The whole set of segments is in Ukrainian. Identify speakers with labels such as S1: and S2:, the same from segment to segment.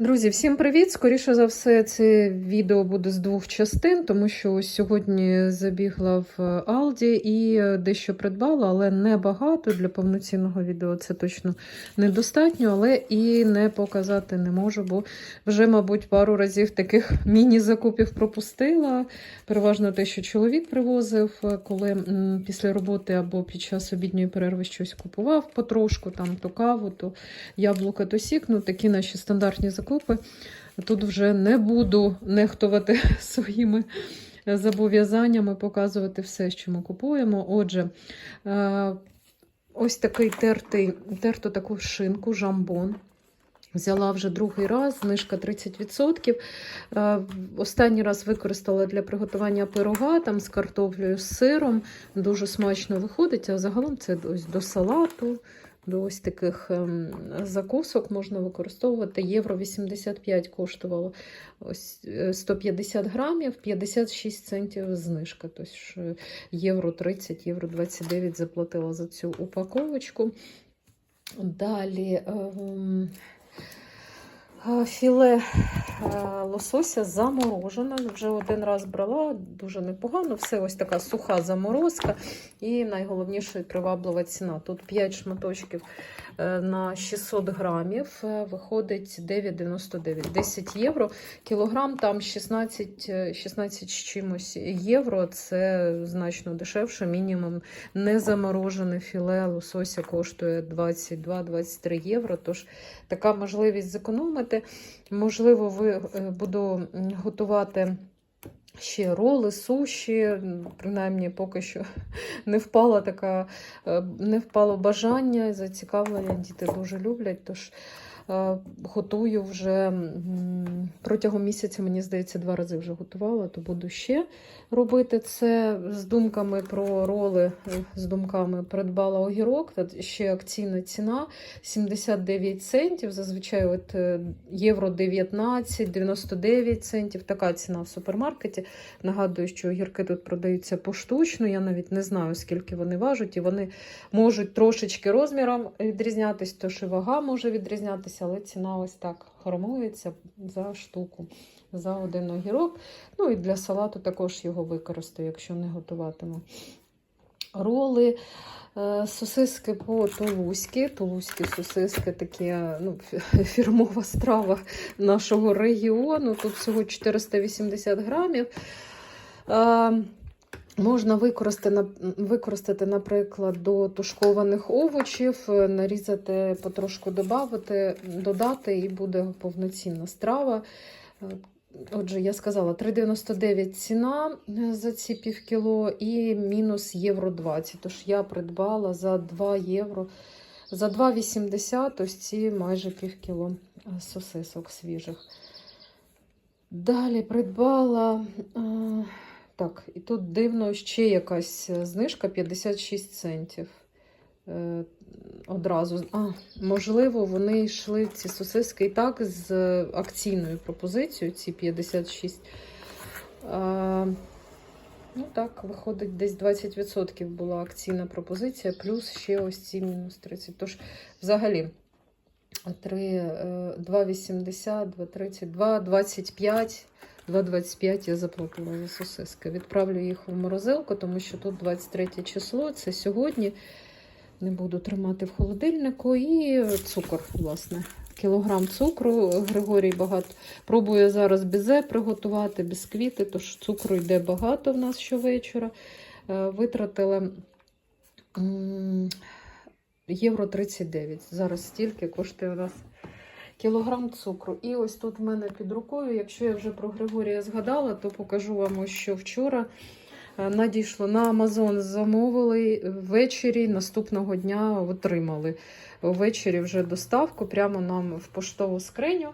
S1: Друзі, всім привіт! Скоріше за все, це відео буде з двох частин, тому що ось сьогодні забігла в Алді і дещо придбала, але не багато для повноцінного відео це точно недостатньо, але і не показати не можу, бо вже, мабуть, пару разів таких міні-закупів пропустила. Переважно те, що чоловік привозив, коли після роботи або під час обідньої перерви щось купував потрошку, там то каву, то яблука, то сік. Ну, такі наші стандартні закупи. Тут вже не буду нехтувати своїми зобов'язаннями, показувати все, що ми купуємо. Отже, е, ось такий тертий, терту таку шинку, жамбон. Взяла вже другий раз, знижка 30%. Е, Останній раз використала для приготування пирога там з картоплею, з сиром. Дуже смачно виходить, а загалом це ось до салату, до ось таких ем, закусок можна використовувати. Євро 85 коштувало ось е, 150 грамів, 56 центів знижка. Тобто євро 30, євро 29 заплатила за цю упаковочку. Далі. Е, Філе е, лосося заморожене. Вже один раз брала, дуже непогано. Все ось така суха заморозка. І найголовніше приваблива ціна. Тут 5 шматочків е, на 600 грамів. Виходить 9,99, 10 євро. Кілограм там 16, е, 16 з чимось євро. Це значно дешевше. Мінімум незаморожене філе лосося коштує 22-23 євро. Тож така можливість зекономити. Можливо, ви е, буду готувати ще роли, суші. Принаймні, поки що не впала така, е, не впало бажання і зацікавлення. Діти дуже люблять. Тож е, готую вже протягом місяця, мені здається, два рази вже готувала, то буду ще робити це з думками про роли, е, з думками придбала огірок. Та ще акційна ціна 79 центів. Зазвичай от євро 19, 99 центів. Така ціна в супермаркеті. Нагадую, що огірки тут продаються поштучно. Я навіть не знаю, скільки вони важать, і вони можуть трошечки розміром відрізнятися, тож і вага може відрізнятися, але ціна ось так формується за штуку. За один огірок. Ну і для салату також його використаю, якщо не готуватиму. Роли, е, сосиски по-тулузьки. Тулузькі сосиски такі ну, фірмова страва нашого регіону. Тут всього 480 грамів. Можна використати, використати, наприклад, до тушкованих овочів, нарізати, потрошку додати, додати, і буде повноцінна страва. Е, Отже, я сказала 3,99 ціна е, за ці півкіло і мінус євро 20. Тож я придбала за 2 євро. За 2,80 ось ці майже півкіло е, сосисок свіжих. Далі придбала. Е, Так, і тут дивно ще якась е, знижка 56 центів. Е, Одразу. А, можливо, вони йшли ці сосиски і так з е, акційною пропозицією, ці 56. А, ну так, виходить, десь 20% була акційна пропозиція, плюс ще ось ці мінус 30. Тож, взагалі, 3, е, 2,80, 2,30, 2,25. 2,25 я заплатила за сосиски. Відправлю їх в морозилку, тому що тут 23 число, це сьогодні. Не буду тримати в холодильнику. І цукор, власне. Кілограм цукру. Григорій багато пробує зараз бізе приготувати, бісквіти, тож цукру йде багато в нас щовечора. Е, Витратила євро 39. Зараз стільки коштує у нас кілограм цукру. І ось тут в мене під рукою, якщо я вже про Григорія згадала, то покажу вам, що вчора е, надійшло на Амазон, замовили ввечері наступного дня отримали. Ввечері вже доставку прямо нам в поштову скриню.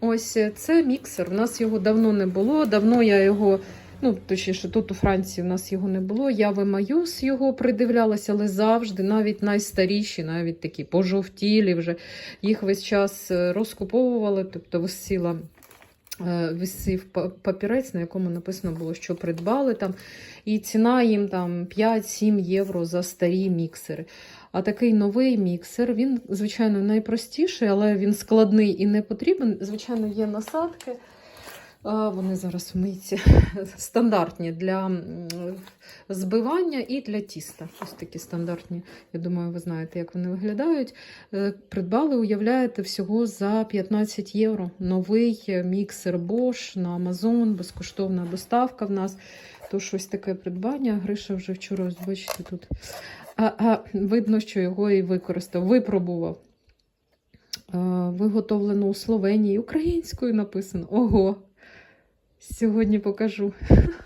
S1: Ось е, це міксер. У нас його давно не було. Давно я його, ну точніше, тут у Франції у нас його не було. Я в Емаюс його придивлялася, але завжди, навіть найстаріші, навіть такі пожовтілі вже їх весь час е, розкуповували, тобто висіла. е, Висів папірець, на якому написано було, що придбали там, і ціна їм там 5-7 євро за старі міксери. А такий новий міксер, він, звичайно, найпростіший, але він складний і не потрібен. Звичайно, є насадки. Вони зараз мийці стандартні для збивання і для тіста. Ось такі стандартні. Я думаю, ви знаєте, як вони виглядають. Е, Придбали, уявляєте, всього за 15 євро. Новий міксер Bosch на Amazon, безкоштовна доставка в нас. То щось таке придбання. Гриша вже вчора, бачите, тут а, а, видно, що його і використав, випробував. Виготовлено у Словенії, українською написано. Ого! Сьогодні покажу.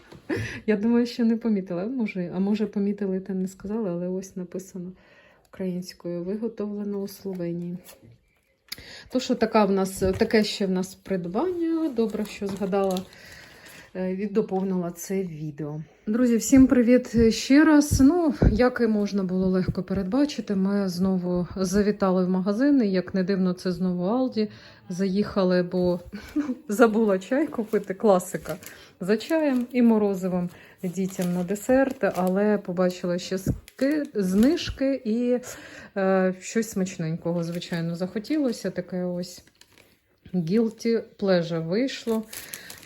S1: Я думаю, що не помітила. Може, а може помітили та не сказали, але ось написано українською. Виготовлено у Словенії. То, що така в нас, таке ще в нас придбання. Добре, що згадала і доповнила це відео. Друзі, всім привіт ще раз. Ну, як і можна було легко передбачити, ми знову завітали в магазин. І, як не дивно, це знову Алді. Заїхали, бо забула чай купити. Класика за чаєм і морозивом дітям на десерт, але побачила ще знижки і е, щось смачненького, звичайно, захотілося. Таке ось guilty pleasure вийшло е,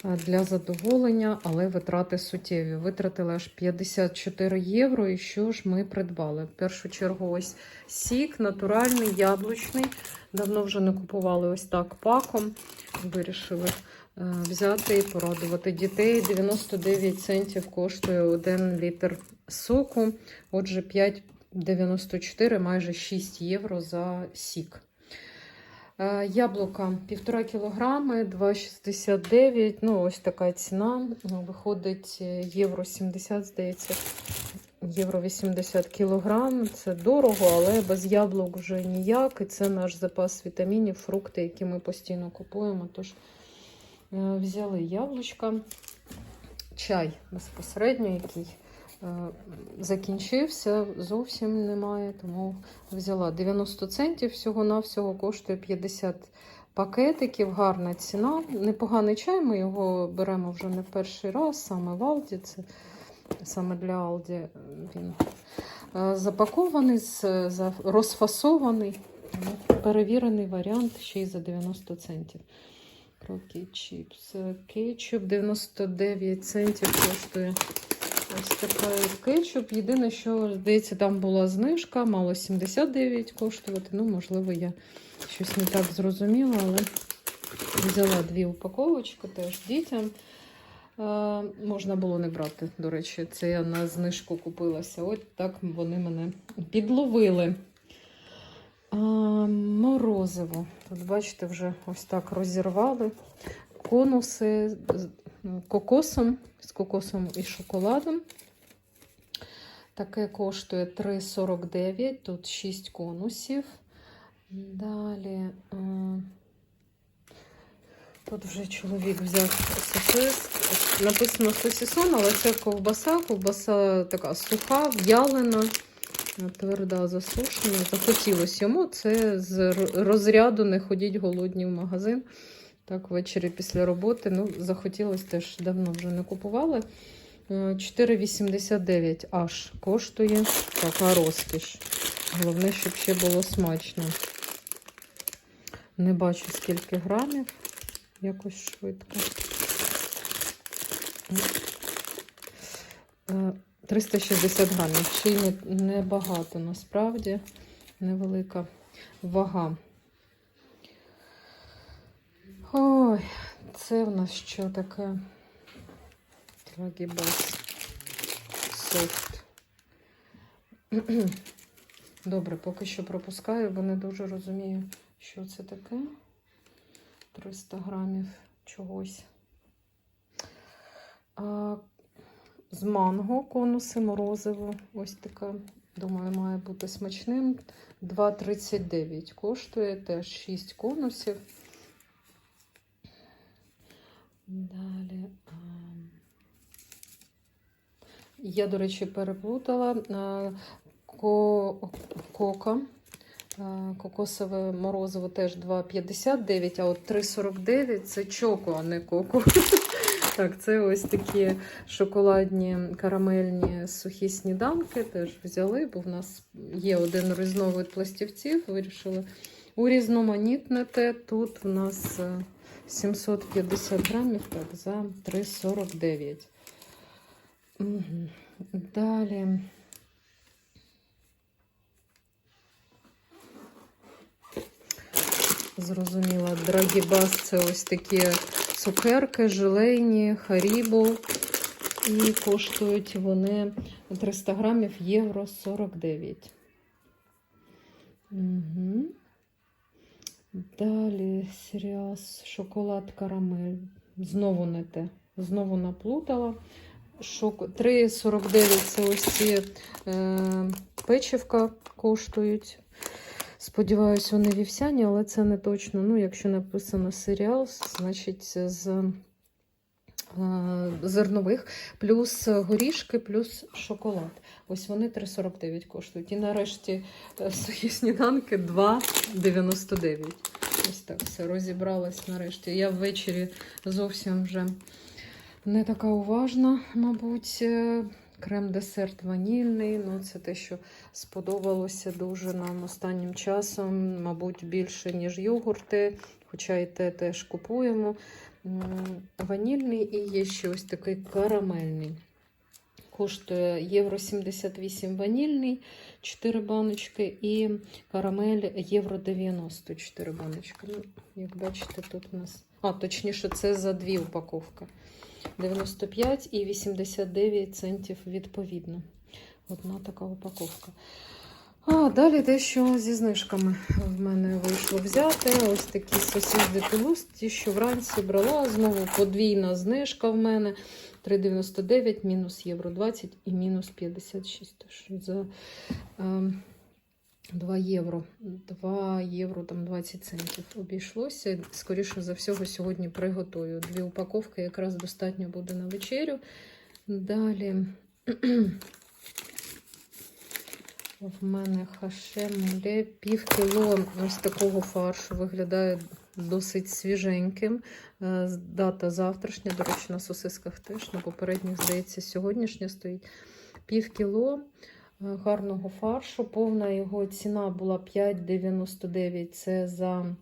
S1: для задоволення, але витрати суттєві. Витратили аж 54 євро. І що ж ми придбали? В першу чергу, ось сік, натуральний, яблучний. Давно вже не купували ось так паком. Вирішили е, взяти і порадувати дітей. 99 центів коштує 1 літр соку. Отже, 5,94, майже 6 євро за сік. Е, Яблука 1,5 кілограми, 2,69. Ну, ось така ціна. Ну, Виходить е, євро 70, здається. Євро 80 кілограм. Це дорого, але без яблук вже ніяк. І це наш запас вітамінів, фрукти, які ми постійно купуємо. Тож е, взяли яблучка, чай безпосередньо, який закінчився, зовсім немає. Тому взяла 90 центів всього-навсього, коштує 50 пакетиків, гарна ціна. Непоганий чай, ми його беремо вже не перший раз, саме в Алді. Це саме для Алді він е, запакований, розфасований. Перевірений варіант ще й за 90 центів. Крокі чіпс. Кетчуп 99 центів коштує. Ось такий кетчуп. Єдине, що, здається, там була знижка, мало 79 коштувати. Ну, можливо, я щось не так зрозуміла, але взяла дві упаковочки теж дітям. Е, можна було не брати, до речі, це я на знижку купилася. От так вони мене підловили. А, морозиво. Тут, бачите, вже ось так розірвали. Конуси ну, кокосом, з кокосом і шоколадом. Таке коштує 3,49. Тут 6 конусів. Далі. е, Тут вже чоловік взяв сосис. Написано сосісон, але це ковбаса. Ковбаса така суха, в'ялена, тверда, засушена. Захотілося йому. Це з розряду не ходіть голодні в магазин. Так, ввечері після роботи. Ну, захотілося теж давно вже не купували. Е, 4,89 аж коштує така розкіш. Головне, щоб ще було смачно. Не бачу, скільки грамів. Якось швидко. Е, 360 грамів. Ще й не- небагато насправді. Невелика вага. Ой, це в нас що таке? Трагібас. Софт. Добре, поки що пропускаю, бо не дуже розумію, що це таке. 300 грамів чогось. А, з манго конуси, морозиво. Ось таке, думаю, має бути смачним. 2,39 коштує теж 6 конусів. Далі. Я, до речі, переплутала кока. Кокосове морозиво теж 2,59, а от 3,49 це чоко, а не коко. Так, це ось такі шоколадні карамельні сухі сніданки. Теж взяли, бо в нас є один різновид пластівців. Вирішили урізноманітнити. Тут в нас е, 750 грамів так, за 3,49. Мгм. Далі. Зрозуміла, Драгібас це ось такі цукерки, желейні, харібо. І коштують вони 300 грамів євро 49. Угу. Далі серіас шоколад карамель. Знову не те. Знову наплутала. Шок... 3,49 це ось ці е, печивка коштують. Сподіваюсь, вони вівсяні, але це не точно. Ну, якщо написано серіал, значить з зернових, плюс горішки, плюс шоколад. Ось вони 3,49 коштують. І нарешті е, сухі сніданки 2,99. Ось так все розібралась нарешті. Я ввечері зовсім вже не така уважна, мабуть. Е, Крем-десерт ванільний. Ну, це те, що сподобалося дуже нам останнім часом, мабуть, більше, ніж йогурти, хоча і те теж купуємо. Ванільний і є ще ось такий карамельний. Коштує євро 78 ванільний, 4 баночки, і карамель євро 90 4 баночки. Ну, як бачите, тут у нас. А, точніше, це за дві упаковки. 95 і 89 центів відповідно. Одна така упаковка. А далі дещо зі знижками в мене вийшло взяти. Ось такі сосіс пілус, ті, що вранці брала. Знову подвійна знижка в мене. 3,99, мінус євро 20 і мінус 56. Тож за е, 2 євро. 2 євро там 20 центів обійшлося. Скоріше за всього, сьогодні приготую. Дві упаковки якраз достатньо буде на вечерю. Далі в мене хашемле пів кіло ось такого фаршу виглядає досить свіженьким. Е, Дата завтрашня, до речі, на сосисках теж, на попередніх, здається, сьогоднішня стоїть. Пів кіло е, гарного фаршу. Повна його ціна була 5,99 це за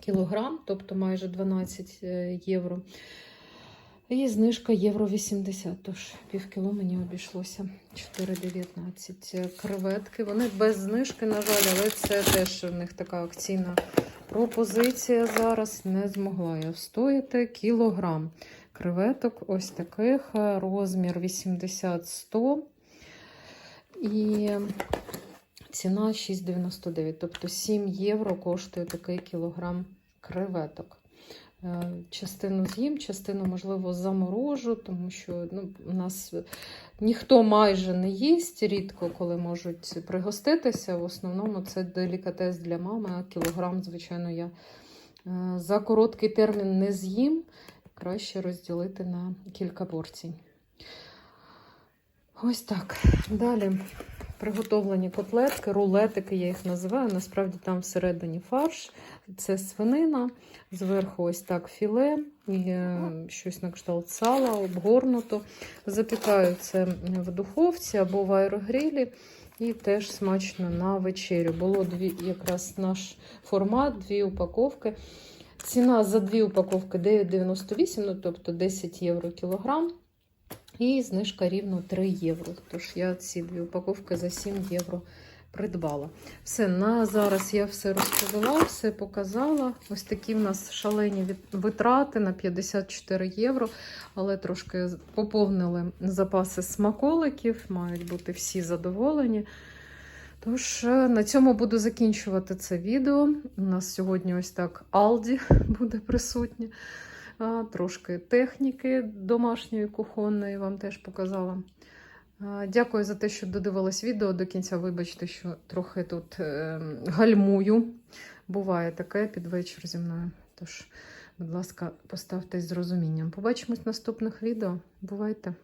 S1: кілограм, тобто майже 12 е, євро. І знижка євро 80, тож пів кіло мені обійшлося 4,19. Креветки, вони без знижки, на жаль, але це теж в них така акційна пропозиція зараз. Не змогла я встояти. Кілограм креветок, ось таких, розмір 80-100. І ціна 6,99. Тобто 7 євро коштує такий кілограм креветок. Е, Частину з'їм, частину, можливо, заморожу, тому що ну, у нас ніхто майже не їсть, рідко коли можуть пригоститися. В основному це делікатес для мами, а кілограм, звичайно, я е, за короткий термін не з'їм. Краще розділити на кілька порцій. Ось так. Далі приготовлені котлетки, рулетики, я їх називаю. Насправді там всередині фарш. Це свинина, зверху ось так філе, і щось на кшталт сала, обгорнуто. Запікаю це в духовці або в аерогрилі. І теж смачно на вечерю. Було дві, якраз наш формат, дві упаковки. Ціна за дві упаковки 9,98, ну тобто 10 євро кілограм. І знижка рівно 3 євро. Тож я ці дві упаковки за 7 євро придбала. Все, на зараз я все розповіла, все показала. Ось такі в нас шалені витрати на 54 євро, але трошки поповнили запаси смаколиків, мають бути всі задоволені. Тож, е, на цьому буду закінчувати це відео. У нас сьогодні ось так Алді буде присутнє. Трошки техніки домашньої кухонної вам теж показала. Дякую за те, що додивились відео до кінця. Вибачте, що трохи тут е, гальмую. Буває таке під вечір зі мною. Тож, будь ласка, поставте з розумінням. Побачимось в наступних відео. Бувайте!